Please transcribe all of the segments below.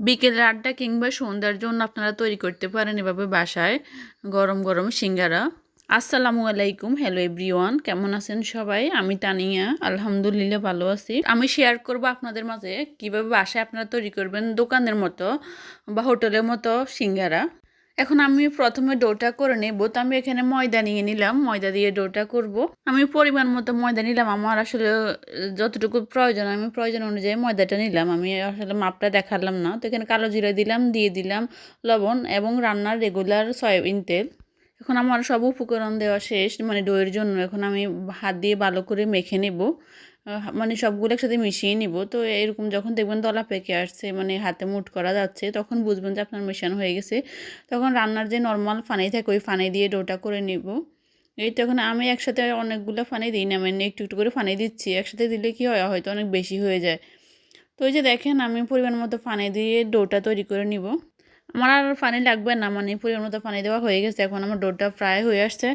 বিকেলের আড্ডা কিংবা সন্ধ্যার জন্য আপনারা তৈরি করতে পারেন এভাবে বাসায়। গরম গরম সিঙ্গারা। আসসালামু আলাইকুম, হ্যালো এভরিওয়ান, কেমন আছেন সবাই? আমি তানিয়া, আলহামদুলিল্লাহ ভালো আছি। আমি শেয়ার করব আপনাদের মাঝে কীভাবে বাসায় আপনারা তৈরি করবেন দোকানের মতো বা হোটেলের মতো সিঙ্গারা। এখন আমি প্রথমে ডোটা করে নেব। তো আমি এখানে ময়দা নিয়ে নিলাম, ময়দা দিয়ে ডোটা করব। আমি পরিমাণ মতো ময়দা নিলাম। আমার আসলে যতটুকু প্রয়োজন, আমি প্রয়োজন অনুযায়ী ময়দাটা নিলাম। আমি আসলে মাপটা দেখালাম না। তো এখানে কালো জিরা দিলাম, দিয়ে দিলাম লবণ এবং রান্নার রেগুলার সয়াবিন তেল। এখন আমার সব উপকরণ দেওয়া শেষ মানে দইয়ের জন্য। এখন আমি হাত দিয়ে ভালো করে মেখে নেব। মানে সবগুলো একসাথে মিশিয়ে নিব। তো এরকম যখন দেখবেন দলা পেকে আসছে মানে হাতে মুট করা যাচ্ছে, তখন বুঝবেন যে আপনার মেশানো হয়ে গেছে। তখন রান্নার যে নর্মাল ফানি থাকে, ওই ফানি দিয়ে ডোটা করে নিব। এই তখন আমি একসাথে অনেকগুলো ফানি দিই না মানে একটু একটু করে ফানি দিচ্ছি। একসাথে দিলে কি হয়, হয়তো অনেক বেশি হয়ে যায়। তো ওই যে দেখেন, আমি পরিমাণ মতো ফানি দিয়ে ডোটা তৈরি করে নিব। আমার আর পানি লাগবে না মানে পরিমাণ মতো পানি দেওয়া হয়ে গেছে। এখন আমার ডোরটা ফ্রাই হয়ে আসছে।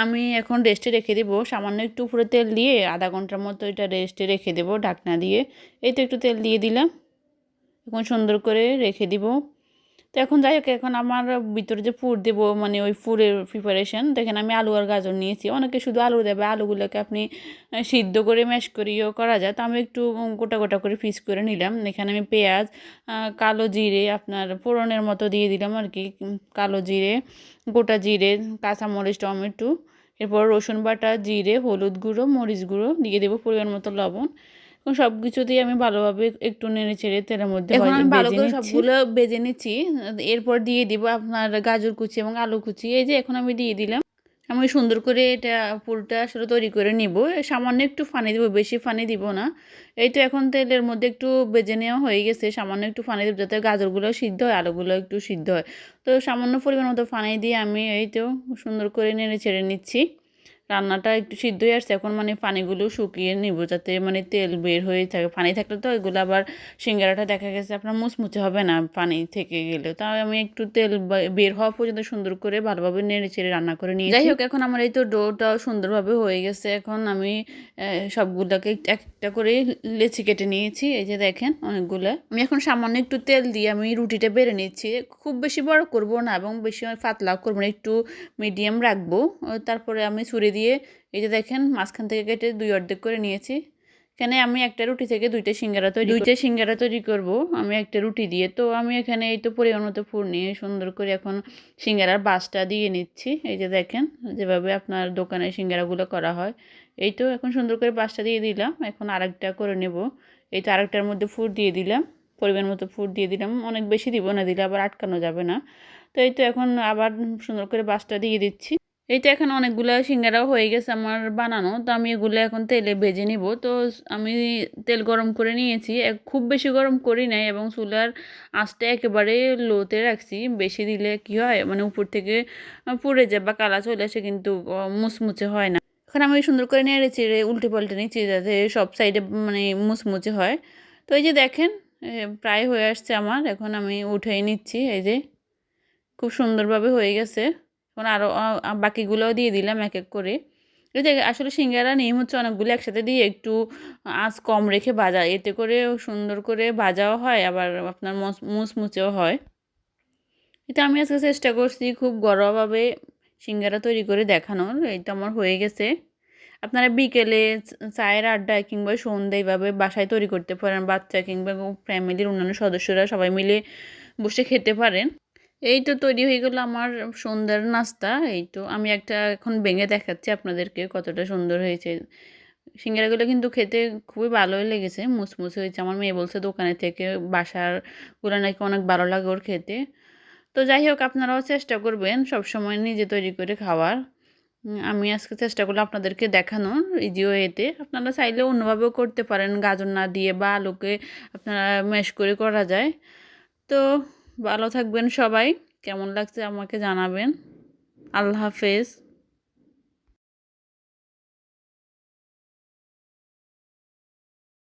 আমি এখন রেস্টে রেখে দেবো। সামান্য একটু পুরো তেল দিয়ে আধা ঘণ্টার মতো এটা রেস্টে রেখে দেবো ঢাকনা দিয়ে। এই তো একটু তেল দিয়ে দিলাম। এখন সুন্দর করে রেখে দিব। তো এখন যাই হোক, এখন আমার ভিতরে যে ফুড দেবো মানে ওই ফুডের প্রিপারেশন দেখেন আমি আলু আর গাজর নিয়েছি। অনেকে শুধু আলু দেবে, আলুগুলোকে আপনি সিদ্ধ করে ম্যাশ করিও করা যায়। তো আমি একটু গোটা গোটা করে পিস করে নিলাম। এখানে আমি পেঁয়াজ কালো জিরে, আপনার ফোড়নের মতো দিয়ে দিলাম আর কি কালো জিরে, গোটা জিরে, কাঁচামরিচ, টমেটো, এরপর রসুন বাটা, জিরে, হলুদ গুঁড়ো, মরিচ গুঁড়ো দিয়ে দেবো পরিমাণ মতো লবণ। সব কিছুতেই আমি ভালোভাবে একটু নেড়ে ছেড়ে তেলের মধ্যে এখন আমি ভালো করে সবগুলো বেজে নিচ্ছি। এরপর দিয়ে দিব আপনার গাজর কুচি এবং আলু কুচি। এই যে এখন আমি দিয়ে দিলাম। আমি সুন্দর করে এটা পুরোটা আসলে তৈরি করে নিব। সামান্য একটু ফানি দিব বেশি ফানি দিব না। এই তো এখন তেলের মধ্যে একটু বেজে নেওয়া হয়ে গেছে। সামান্য একটু ফানি দিব যাতে গাজরগুলো সিদ্ধ হয় আলুগুলো একটু সিদ্ধ হয়। তো সামান্য পরিমাণ মতো ফানি দিয়ে আমি এই তো সুন্দর করে নেড়ে ছেড়ে নিচ্ছি। রান্নাটা একটু সিদ্ধ হয়ে আসছে। এখন মানে পানিগুলো শুকিয়ে নিব যাতে মানে তেল বের হয়ে থাকে। পানি থাকলে তো এগুলো আবার সিঙ্গারাটা দেখা গেছে আপনার মুচমুচে হবে না পানি থেকে গেলে তাও আমি একটু তেল বের হওয়া পর্যন্ত সুন্দর করে ভালোভাবে নেড়ে চেড়ে রান্না করে নিয়ে যাই হোক, এখন আমার এই তো ডোটাও সুন্দরভাবে হয়ে গেছে। এখন আমি সবগুলোকে একটা করে লেচি কেটে নিয়েছি। এই যে দেখেন অনেকগুলো। আমি এখন সামান্য একটু তেল দিয়ে আমি রুটিটা বেড়ে নিচ্ছি। খুব বেশি বড় করব না এবং বেশি পাতলা করব না, একটু মিডিয়াম রাখব। তারপরে আমি ছুরি দিয়ে এই যে দেখেন মাঝখান থেকে কেটে দুই অর্ধেক করে নিয়েছি। এখানে আমি একটা রুটি থেকে দুইটা সিঙ্গারা তৈরি দুইটা সিঙ্গারা তৈরি করব। আমি একটা রুটি দিয়ে। তো আমি এখানে এই তো পরিমাণ মতো ফুর নিয়ে সুন্দর করে এখন সিঙ্গারার বাসটা দিয়ে নিচ্ছি। এই যে দেখেন যেভাবে আপনার দোকানে সিঙ্গারাগুলো করা হয়। এই তো এখন সুন্দর করে বাসটা দিয়ে দিলাম। এখন আরেকটা করে নেব। এই তো আরেকটার মধ্যে ফুড দিয়ে দিলাম। পরিমাণ মতো ফুড দিয়ে দিলাম। অনেক বেশি দিব না দিলে আবার আটকানো যাবে না। তো এই তো এখন আবার সুন্দর করে বাসটা দিয়ে দিচ্ছি। এইটা এখন অনেকগুলো সিঙ্গারাও হয়ে গেছে আমার বানানো, তো আমি এগুলো এখন তেলে ভেজে নিব। তো আমি তেল গরম করে নিয়েছি খুব বেশি গরম করি নাই এবং চুলার আঁচটা একেবারে লোতে রাখছি, বেশি দিলে কি হয় মানে উপর থেকে পুড়ে যায় বা কালা চলে আসে কিন্তু মুচমুচে হয় না। এখন আমি সুন্দর করে নেড়ে চেড়ে উল্টে পাল্টে নিচ্ছি যাতে সব সাইডে মানে মুচমুচে হয়। তো এই যে দেখেন প্রায় হয়ে আসছে আমার, এখন আমি উঠেই নিচ্ছি, এই যে। খুব সুন্দরভাবে হয়ে গেছে। এখন আরও বাকিগুলোও দিয়ে দিলাম এক এক করে। এই যে আসলে সিঙ্গারা নিয়ম হচ্ছে অনেকগুলো একসাথে দিয়ে একটু আঁচ কম রেখে ভাজা, এতে করে সুন্দর করে ভাজাও হয়, আবার আপনার মুচমুচেও হয়। এটা আমি আজকে চেষ্টা করছি খুব ঘরোয়াভাবে সিঙ্গারা তৈরি করে দেখানোর এইটা আমার হয়ে গেছে। আপনারা বিকেলে চায়ের আড্ডায় কিংবা সন্ধ্যা এইভাবে বাসায় তৈরি করতে পারেন, বাচ্চা কিংবা ফ্যামিলির অন্যান্য সদস্যরা সবাই মিলে বসে খেতে পারেন। এই তো তৈরি হয়ে গেলো আমার সন্ধ্যার নাস্তা। এই তো আমি একটা এখন ভেঙে দেখাচ্ছি আপনাদেরকে কতটা সুন্দর হয়েছে। সিঙ্গারাগুলো কিন্তু খেতে খুবই ভালোই লেগেছে, মুসমুস হয়েছে। আমার মেয়ে বলছে দোকানে থেকে বাসারগুলো নাকি অনেক ভালো লাগে ওর খেতে। তো যাই হোক, আপনারাও চেষ্টা করবেন সব সময় নিজে তৈরি করে খাওয়ার। আমি আজকে চেষ্টা করলাম আপনাদেরকে দেখানোর ইজিও এতে। আপনারা চাইলে অন্যভাবেও করতে পারেন, গাজর না দিয়ে বা আলুকে আপনারা ম্যাশ করে করা যায়। তো ভালো থাকবেন সবাই। কেমন লাগছে আমাকে জানাবেন। আল্লাহ হাফেজ।